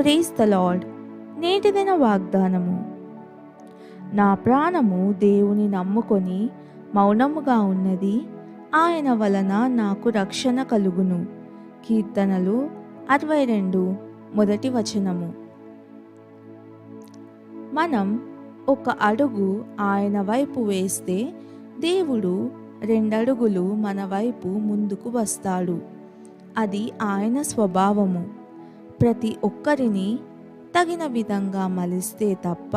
Praise the lord నేటి దిన వాగ్దానము. నా ప్రాణము దేవుని నమ్ముకొని మౌనముగా ఉన్నది. ఆయన వలన నాకు రక్షణ కలుగును. కీర్తనలు అరవై రెండు మొదటి వచనము. మనం ఒక అడుగు ఆయన వైపు వేస్తే దేవుడు రెండడుగులు మన వైపు ముందుకు వస్తాడు. అది ఆయన స్వభావము. ప్రతి ఒక్కరిని తగిన విధంగా మలిస్తే తప్ప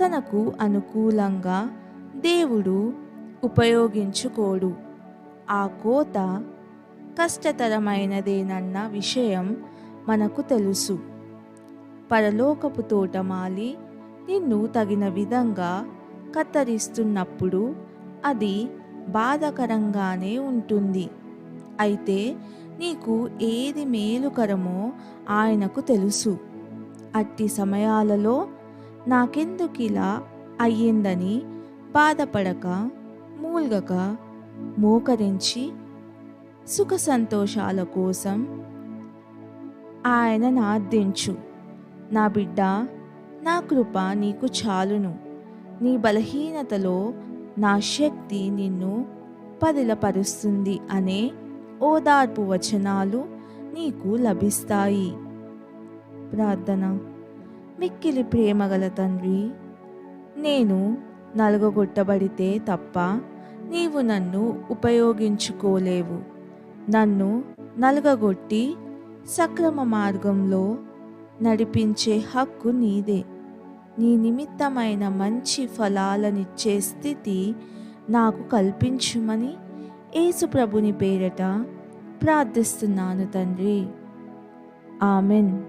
తనకు అనుకూలంగా దేవుడు ఉపయోగించుకోడు. ఆ కోత కష్టతరమైనదేనన్న విషయం మనకు తెలుసు. పరలోకపు తోటమాలి నిన్ను తగిన విధంగా కత్తరిస్తున్నప్పుడు అది బాధకరంగానే ఉంటుంది. అయితే నీకు ఏది మేలుకరమో ఆయనకు తెలుసు. అట్టి సమయాలలో నాకెందుకిలా అయ్యిందని బాధపడక మూల్గక మోకరించి సుఖ సంతోషాల కోసం ఆయన నార్థించు నా బిడ్డ నా కృప నీకు చాలును. నీ బలహీనతలో నా శక్తి నిన్ను పదిలపరుస్తుంది అనే ఓదార్పు వచనాలు నీకు లభిస్తాయి. ప్రార్థన. మిక్కిలి ప్రేమగల తండ్రి నేను నలుగగొట్టబడితే తప్ప నీవు నన్ను ఉపయోగించుకోలేవు. నన్ను నలుగగొట్టి సక్రమ మార్గంలో నడిపించే హక్కు నీదే. నీ నిమిత్తమైన మంచి ఫలాలనిచ్చే స్థితి నాకు కల్పించుమని యేసుప్రభుని పేరట ప్రార్థిస్తున్నాను తండ్రి. ఆమెన్.